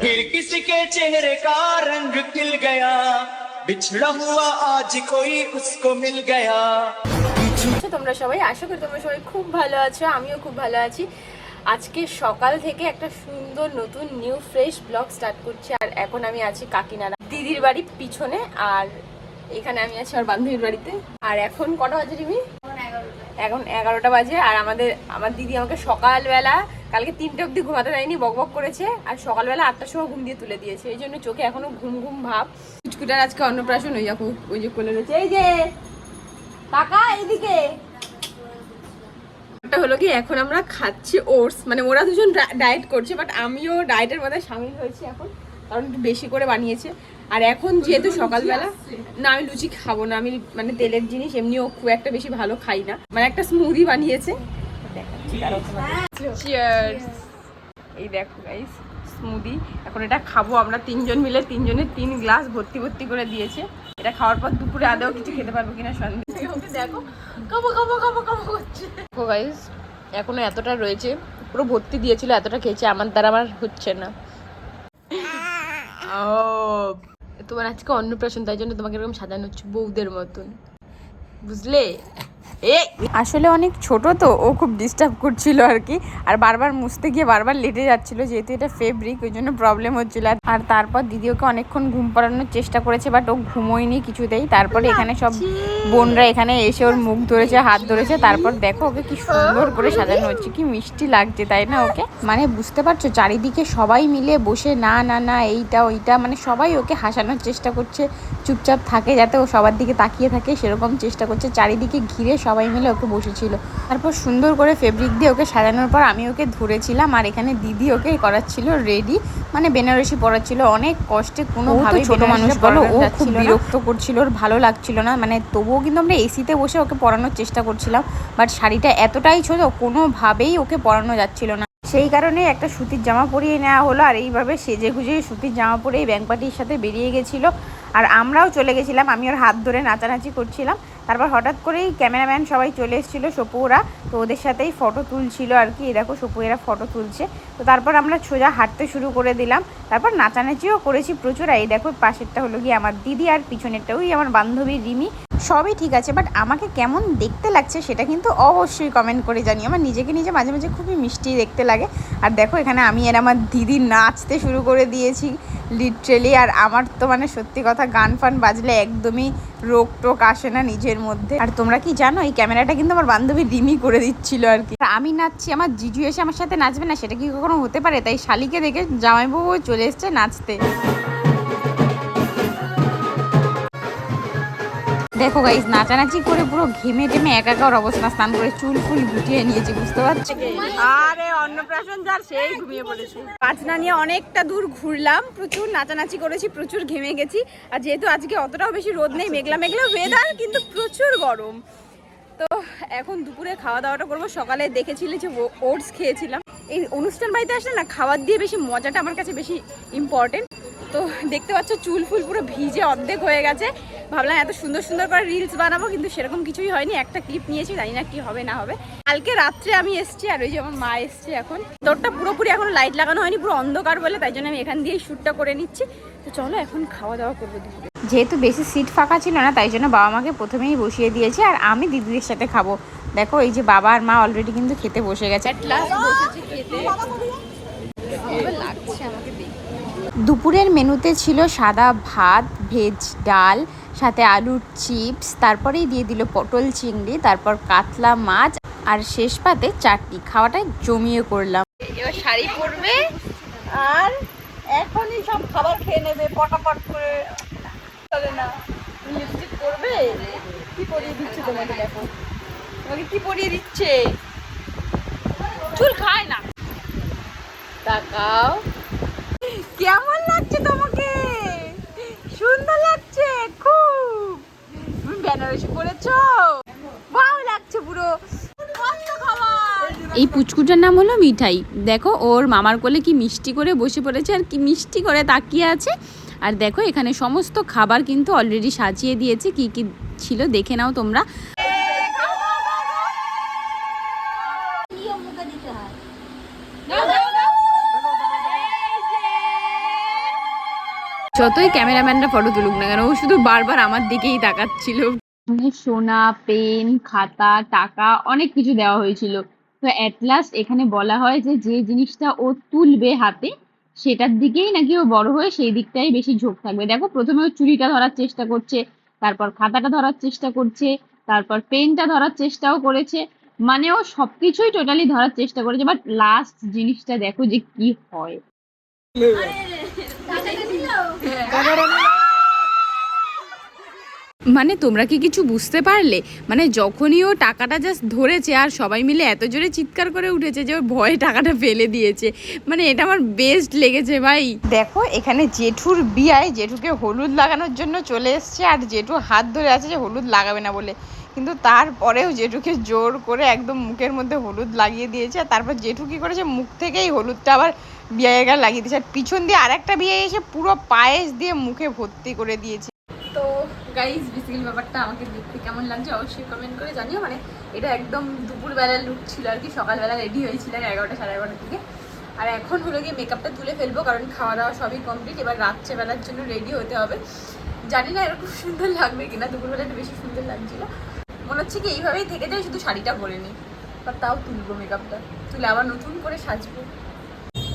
फिर किसी के चेहरे का रंग खिल गया बिछड़ा हुआ आज कोई उसको मिल गया আছো তোমরা সবাই আশা করি তোমরা সবাই খুব ভালো আছো আমিও খুব ভালো আছি আজকে সকাল থেকে একটা সুন্দর নতুন নিউ ফ্রেশ ব্লগ স্টার্ট করছি আর এখন আমি আছি কাকিনাড়া দিদির বাড়ির পিছনে আর এখানে আমি আছি আমার বান্ধবীর বাড়িতে আর এখন কটা বাজে রিমি এখন এগারোটা বাজে আর আমাদের, আমার দিদি আমাকে সকালবেলা, কালকে তিনটে অবধি ঘুমাতে দেয়নি, বক করেছে, আর সকালবেলা আটটার সময় ঘুম দিয়ে তুলে দিয়েছে, এই জন্য চোখে এখনও ঘুম ঘুম ভাব। কুচকুটার আজকে অন্নপ্রাশন, ওই দেখো, ওই যে কোলে রয়েছে, এই যে কাকা এইদিকে হলো কি, এখন আমরা খাচ্ছি ওটস মানে ওরা দুজন ডায়েট করছে, বাট আমিও ডায়েটের মধ্যে সামিল হয়েছি এখন, কারণ একটু বেশি করে বানিয়েছে। আর এখন যেহেতু সকালবেলা, না, আমি লুচি খাব না, আমি মানে তেলের জিনিস, এমনিও খুব একটা বেশি ভালো খাই না। মানে একটা স্মুদি বানিয়েছে! এই দেখো গাইস স্মুদি এখন এটা খাব আমরা তিনজন মিলে, তিনজনের তিন গ্লাস ভর্তি ভর্তি করে দিয়েছে। এটা খাওয়ার পর দুপুরে আদেও কিছু খেতে পারব কিনা ওকে, দেখো। খাব খাব খাব খাব করছে দেখো গাইস এখনও এতটা রয়েছে, পুরো ভর্তি দিয়েছিল, এতটা খেয়েছে, আমার দ্বারা আমার হচ্ছে না। ও তোমার আজকে অন্নপ্রাশন তাই জন্য তোমাকে এরকম সাজানো হচ্ছে বউদের মতন। বুঝলে? আসলে অনেক ছোট তো, ও খুব ডিস্টার্ব করছিল আর কি। আর বারবার মুছতে গিয়ে বারবার লেটে যাচ্ছিল, যেহেতু এটা ফেব্রিক ওই জন্য প্রবলেম হচ্ছিল। আর তারপর দিদি ওকে অনেকক্ষণ ঘুম পাড়ানোর চেষ্টা করেছে বাট ও ঘুমোয়নি কিছুতেই। তারপরে এখানে সব বোনরা এখানে এসে ওর মুখ ধরেছে, হাত ধরেছে। তারপর দেখো ওকে কি সুন্দর করে সাজানো হচ্ছে, কি মিষ্টি লাগছে, তাই না ওকে? মানে বুঝতে পারছ, চারিদিকে সবাই মিলে বসে, না না না, এইটা, ওইটা মানে সবাই ওকে হাসানোর চেষ্টা করছে, চুপচাপ থাকে যাতে ও সবার দিকে তাকিয়ে থাকে, সেরকম চেষ্টা করছে, চারিদিকে ঘিরে সবাই মিলে ওকে বসেছিল। তারপর সুন্দর করে ফেব্রিক দিয়ে ওকে সাজানোর পর আমি ওকে ধরেছিলাম আর এখানে দিদি ওকে করাচ্ছিল রেডি মানে বেনারসি পরাচ্ছিল। অনেক কষ্টে কোনোভাবে ছোট মানুষ বলো ও খুব বিরক্ত করছিল ওর ভালো লাগছিল না। মানে তবুও কিন্তু আমরা এসিতে বসে ওকে পরানোর চেষ্টা করছিলাম বাট শাড়িটা এতটাই ছোট কোনোভাবেই ওকে পরানো যাচ্ছিল না। সেই কারণে একটা সুতির জামা পরিয়ে নেওয়া হলো আর এইভাবে সেজে গুজে সুতির জামা পরে এই ব্যাংক পার্টির সাথে বেরিয়ে গেছিল। আর আমরাও চলে গেছিলাম আমি ওর হাত ধরে নাচানাচি করছিলাম। তারপর হঠাৎ করেই ক্যামেরাম্যান সবাই চলে এসেছিল সপুরা, তো ওদের সাথেই ফটো তুলছিল আর কি। দেখো সপু এরা ফটো তুলছে। তো তারপর আমরা সোজা হাঁটতে শুরু করে দিলাম। তারপর নাচানাচিও করেছি প্রচুর। এই দেখো পাশেরটা হলো গিয়ে আমার দিদি আর পিছনেরটা ওই আমার বান্ধবী রিমি। সবই ঠিক আছে বাট আমাকে কেমন দেখতে লাগছে সেটা কিন্তু অবশ্যই কমেন্ট করে জানি আমার নিজেকে নিজে মাঝে মাঝে খুবই মিষ্টি দেখতে লাগে। আর দেখো, এখানে আমি আর আমার দিদি নাচতে শুরু করে দিয়েছি লিটারেলি আর আমার তো মানে সত্যি কথা, গান ফান বাজলে একদমই রোগ টোক আসে না নিজের মধ্যে। আর তোমরা কি জানো, এই ক্যামেরাটা কিন্তু আমার বান্ধবী রিমি করে দিচ্ছিল আর কি। আমি নাচছি, আমার জিজু এসে আমার সাথে নাচবে না, সেটা কি কখনো হতে পারে? তাই শালিকে দেখে জামাইবাবু চলে এসছে নাচতে। দেখো গাইস নাচানাচি করে পুরো ঘেমে টেমে একাকার অবস্থা, স্নান করে চুল ফুল গুটিয়ে নিয়েছি, বুঝতে পারছি? আরে অন্নপ্রাশন যার সেই ঘুমিয়ে পড়েছে। পাঁচনা নিয়ে অনেকটা দূর ঘুরলাম, প্রচুর নাচানাচি করেছি, প্রচুর ঘেমে গেছি। আর যেহেতু আজকে অতটাও বেশি রোদ নেই, মেঘলা মেঘলা ওয়েদার কিন্তু প্রচুর গরম। তো এখন দুপুরে খাওয়া দাওয়াটা করব। সকালে দেখেছিলে যে ওটস খেয়েছিলাম। এই অনুষ্ঠান বাড়িতে আসলে না, খাবার দিয়ে বেশি মজাটা আমার কাছে বেশি ইম্পর্টেন্ট তো দেখতে পাচ্ছ, চুল ফুল পুরো ভিজে অর্ধেক হয়ে গেছে। ভাবলাম এত সুন্দর সুন্দর করে রিলস বানাবো কিন্তু সেরকম কিছুই হয়নি। একটা ক্লিপ নিয়েছি জানি না কি হবে না হবে। কালকে রাত্রে আমি এসছি আর ওই যে আমার মা এসছে এখন। তোরটা পুরোপুরি এখন লাইট লাগানো হয়নি পুরো অন্ধকার বলে তাই জন্য আমি এখান দিয়েই শ্যুটটা করে নিচ্ছি। তো চলো এখন খাওয়া দাওয়া করব দুপুরে যেহেতু বেশি সিট ফাঁকা ছিল না তাই জন্য বাবা মাকে প্রথমেই বসিয়ে দিয়েছে আর আমি দিদিদের সাথে খাব। দেখো এই যে বাবা আর মা অলরেডি কিন্তু খেতে বসে গেছে। দুপুরের মেনুতে ছিল সাদা ভাত ভেজ ডাল সাথে আলুর চিপস, তারপরেই দিয়ে দিল পটল চিংড়ি, তারপর কাতলা মাছ, আর শেষ পাতে চাটনি। খাওয়াটা জমিয়ে করলাম। এবার শাড়ি পরবে, আর এখনই সব খাবার খেয়ে নেবে, পটাপট করে। চলে না। লিপস্টিক করবে কি পরিয়ে দিচ্ছে তোমাকে দেখো? তোমাকে কি পরিয়ে দিচ্ছে? চুল খায় না। তাকাও। কেমন লাগছে তোমাকে সুন্দর লাগছে খুব তুমি বেনারসি পরেছো ভালো লাগছে পুরো এই পুচকুটার নাম হলো মিঠাই। দেখো, ওর মামার কোলে কি মিষ্টি করে বসে পড়েছে আর কি মিষ্টি করে তাকিয়ে আছে। আর দেখো, এখানে সমস্ত খাবার কিন্তু অলরেডি সাজিয়ে দিয়েছে। কি কি ছিল দেখে নাও তোমরা। যতই ক্যামেরাম্যানরা ফটো তুলুক না কেন, ও শুধু বারবার আমার দিকেই তাকাচ্ছিল। সোনা, পেন, খাতা, টাকা, অনেক কিছু দেওয়া হয়েছিল। তো অ্যাট লাস্ট এখানে বলা হয় যে যে জিনিসটা ও তুলবে হাতে সেটার দিকেই নাকি ও বড় হয়ে সেই দিকটাই বেশি ঝোঁক থাকবে। দেখো প্রথমে ও চুড়িটা ধরার চেষ্টা করছে তারপর খাতাটা ধরার চেষ্টা করছে তারপর পেনটা ধরার চেষ্টাও করেছে মানে ও সবকিছুই টোটালি ধরার চেষ্টা করেছে বাট লাস্ট জিনিসটা দেখো যে কি হয়। মানে তোমরা কি কিছু বুঝতে পারলে? মানে যখনই ও টাকাটা জাস্ট ধরেছে আর সবাই মিলে এত জোরে চিৎকার করে উঠেছে যে ওর ভয়ে টাকাটা ফেলে দিয়েছে। মানে এটা আমার বেস্ট লেগেছে ভাই। দেখো, এখানে জেঠুর বিয়ায় জেঠুকে হলুদ লাগানোর জন্য চলে এসছে আর জেঠু হাত ধরে আছে যে হলুদ লাগাবে না বলে। কিন্তু তারপরেও জেঠুকে জোর করে একদম মুখের মধ্যে হলুদ লাগিয়ে দিয়েছে আর তারপর জেঠু কি করেছে? মুখ থেকেই হলুদটা আবার বিয়ে লাগিয়ে দিয়েছে। আর পিছন দিয়ে আরেকটা বিয়ে এসে পুরো পায়েস দিয়ে মুখে ভর্তি করে দিয়েছে। গাইজ বেসিক্যালি ব্যাপারটা আমাকে দেখতে কেমন লাগছে অবশ্যই কমেন্ট করে জানিও। মানে এটা একদম দুপুরবেলার লুক ছিল আর কি, সকালবেলা রেডি হয়েছিল এগারোটা সাড়ে এগারোটার দিকে। আর এখন হলো গিয়ে মেকআপটা তুলে ফেলব, কারণ খাওয়া দাওয়া সবই কমপ্লিট এবার রাত্রেবেলার জন্য রেডি হতে হবে। জানি না এরকম সুন্দর লাগবে কিনা দুপুরবেলাটা বেশি সুন্দর লাগছিল। মনে হচ্ছে কি এইভাবেই থেকে যায়, শুধু শাড়িটা পরে নিই বাট তাও তুলবো মেকআপটা তুলে আবার নতুন করে সাজবো।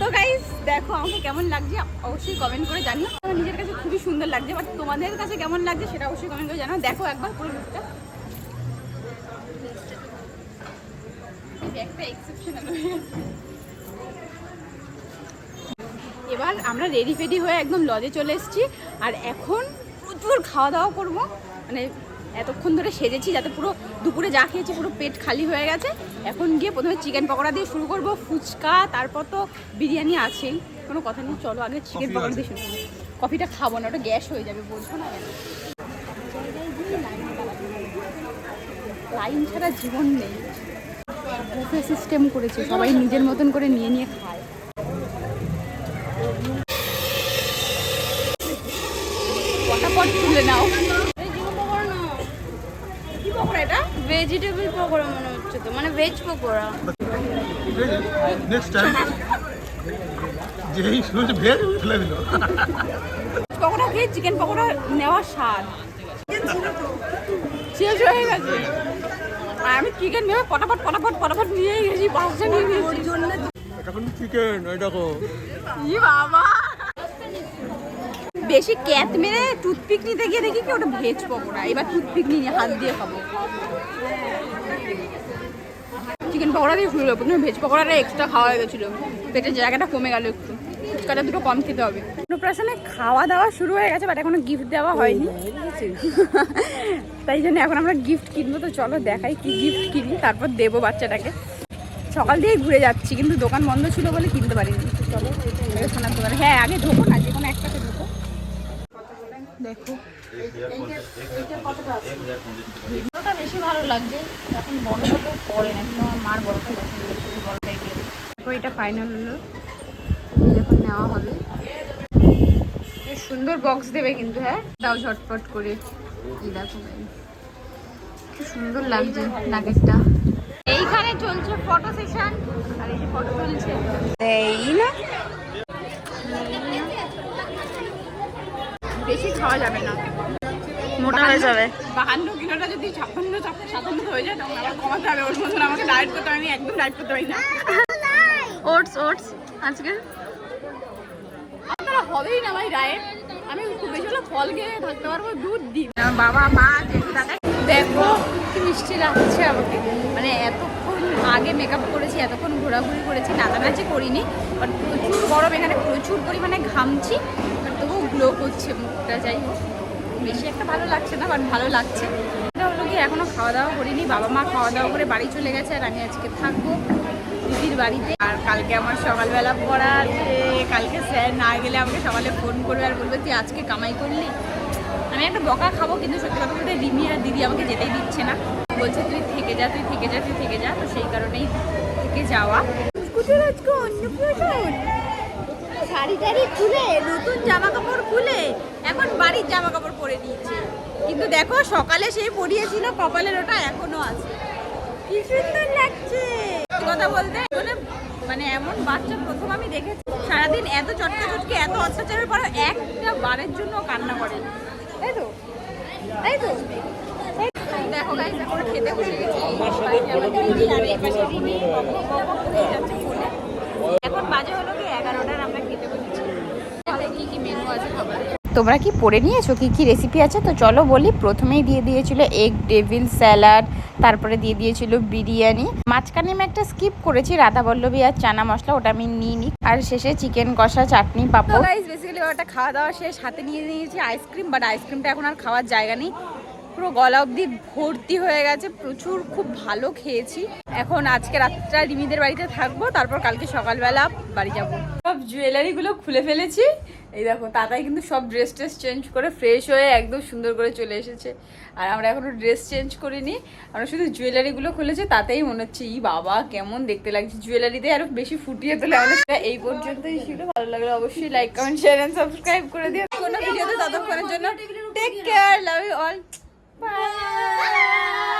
তো গাইস দেখো আমাকে কেমন লাগছে, অবশ্যই কমেন্ট করে জানিও। আমার নিজের কাছে খুবই সুন্দর লাগছে বাট তোমাদের কাছে কেমন লাগছে সেটা অবশ্যই কমেন্ট করে জানাও। দেখো একবার পুরো লুকটা এবার আমরা রেডি ফেডি হয়ে একদম লজে চলে এসেছি, আর এখন প্রচুর খাওয়া দাওয়া করব। মানে এতক্ষণ ধরে সেজেছি যাতে পুরো দুপুরে যা খেয়েছি পুরো পেট খালি হয়ে গেছে। এখন গিয়ে প্রথমে চিকেন পকোড়া দিয়ে শুরু করব ফুচকা তারপর তো বিরিয়ানি আছেই। কোনো কথা নেই চলো আগে চিকেন পকোড়া দিয়ে শুরু করব কফিটা খাব না ওটা গ্যাস হয়ে যাবে বলছো না লাইন ছাড়া জীবন নেই। বুফে সিস্টেম করেছে সবাই নিজের মতন করে নিয়ে নিয়ে খায়। পটাপট তুলে নাও কি পকোড়া এটা ভেজিটেবল পকোড়া মনে হচ্ছে তো মানে ভেজ পকোড়া। নেক্সট টাইম যেই শুনেছে ভেজ ফেলে দিল। পকোড়া খেয়ে চিকেন পকোড়া নেওয়ার স্বাদ। শেষ হয়ে গেছে। আর আমি চিকেন ভেবে পটাপট পটাপট পটাপট নিয়েই গেছি বাসটা নিয়ে গেছি। চিকেন ওই দেখো। ই বাবা! বেশি ক্যাত মেরে টুথপিক নিতে গিয়ে দেখি কি ওটা ভেজ পকোড়া এবার টুথপিক নিয়ে হাত দিয়ে খাব। চিকেন পকোড়া দিয়ে শুরু করব প্রথমে ভেজ পকোড়াটা এক্সট্রা খাওয়া হয়ে গেছিল। পেটের জায়গাটা কমে গেল একটু। ফুচকাটা দুটো কম খেতে হবে। অন্নপ্রাশনে খাওয়া দাওয়া শুরু হয়ে গেছে বাট এখনও গিফট দেওয়া হয়নি। তাই জন্য এখন আমরা গিফট কিনবো। তো চলো দেখাই কি গিফট কিনি, তারপর দেবো বাচ্চাটাকে। সকাল দিয়েই ঘুরে যাচ্ছি, কিন্তু দোকান বন্ধ ছিল বলে কিনতে পারিনি। চলো সোনার দোকানে। হ্যাঁ আগে ঢোকো না, যে কোনো একটাতে ঢোকো দেখো। বেশি ভালো লাগছে এখন বড়টা তো পরে না কিন্তু আমার মার বড়টা পছন্দ বড়টাই দেখো এটা ফাইনাল হলো। যখন নেওয়া হবে। সুন্দর বক্স দেবে কিন্তু হ্যাঁ? দাও ঝটপট করে। দেখো কি সুন্দর লাগছে নাগেরটা এইখানে চলছে ফটো সেশন আর এই যে ফটো তুলছে এই না বেশি খাওয়া যাবে না। মোটা হয়ে যাবে। বাহান্ন কিলোটা যদি ছাপ্পান্ন সাতান্ন হয়ে যায় তখন আবার কমাতে হবে। ওর মতন আমাকে ডায়েট করতে আমি একদম ডায়েট করতে পারি না। ওটস ওটস আজকে? আপনারা হবেই না ভাই ডায়েট আমি খুব বেশি হলে ফল খেয়ে থাকতে পারব দুধ দিই। বাবা মা জেঠু দাদা দেখো কি মিষ্টি লাগছে আমাকে। মানে এতক্ষণ আগে মেকআপ করেছি এতক্ষণ ঘোরাঘুরি করেছি নাচানাচি করিনি বাট প্রচুর গরম এখানে প্রচুর পরিমাণে ঘামছি। তবুও গ্লো করছে মুখটা, যাই হোক। বেশি একটা ভালো লাগছে না বাট ভালো লাগছে। এটা হলো কি এখনও খাওয়া দাওয়া করিনি, বাবা মা খাওয়া দাওয়া করে বাড়ি চলে গেছে আর আমি আজকে থাকব দিদির বাড়িতে। আর কালকে আমার সকালবেলা পড়া আছে, কালকে স্যার না গেলে আমাকে সকালে ফোন করবে আর বলবে, তুই আজকে কামাই করলি? আমি একটা বকা খাব, কিন্তু সত্যি কথা বলতে রিমি আর দিদি আমাকে যেতেই দিচ্ছে না। বলছে, তুই থেকে যা, তুই থেকে যা, তুই থেকে যা। তো সেই কারণেই থেকে যাওয়া। আজকে শাড়ি টাড়ি খুলে নতুন জামা কাপড় খুলে এখন বাড়ির জামা কাপড় পরে নিয়েছে। কিন্তু দেখো সকালে সেই পরিয়েছিল কপালের ওটা এখনও আছে। কি সুন্দর লাগছে! কথা বলতে মানে মানে এমন বাচ্চা প্রথম আমি দেখেছি। সারাদিন এত চটকে চটকে এত অত্যাচারের পর একটা বারের জন্য কান্না করে। তাই তো? তাই তো? দেখো এখন খেতে বসে গেছি। এখন বাজে হলো কি এগারোটার আমরা কি মেনু আছে খাবার তোমরা কি পড়ে নিয়েছো? কি কি রেসিপি আছে? তো চলো বলি প্রথমেই দিয়ে দিয়েছিল এগ ডেভিল স্যালাড তারপরে দিয়ে দিয়েছিল বিরিয়ানি। মাঝখানে আমি একটা স্কিপ করেছি রাধা বল্লভী আর চানা মশলা ওটা আমি নিই আর শেষে চিকেন কষা চাটনি পাপড়। বেসিক্যালি ওটা খাওয়া দাওয়া শেষ হাতে নিয়ে নিয়েছি আইসক্রিম বাট আইসক্রিমটা এখন আর খাওয়ার জায়গা নেই। পুরো গলা অবধি ভর্তি হয়ে গেছে। প্রচুর খুব ভালো খেয়েছি। এখন আজকে রাতটা রিমিদের বাড়িতে থাকব, তারপর কালকে সকালবেলা বাড়ি যাব। সব জুয়েলারিগুলো খুলে ফেলেছি। এই দেখো, তাতাই কিন্তু সব ড্রেস ট্রেস চেঞ্জ করে ফ্রেশ হয়ে একদম সুন্দর করে চলে এসেছে। আর আমরা এখনও ড্রেস চেঞ্জ করিনি। আমরা শুধু জুয়েলারিগুলো খুলেছি, তাতেই মনে হচ্ছে, ই বাবা, কেমন দেখতে লাগছে। জুয়েলারিতে আরও বেশি ফুটিয়ে তোলে আমাদের এই পর্যন্তই ছিল। ভালো লাগলে অবশ্যই like comment share and subscribe করে দিও। কোনো ভিডিওতে ততক্ষণের জন্য take care love you all 拜拜。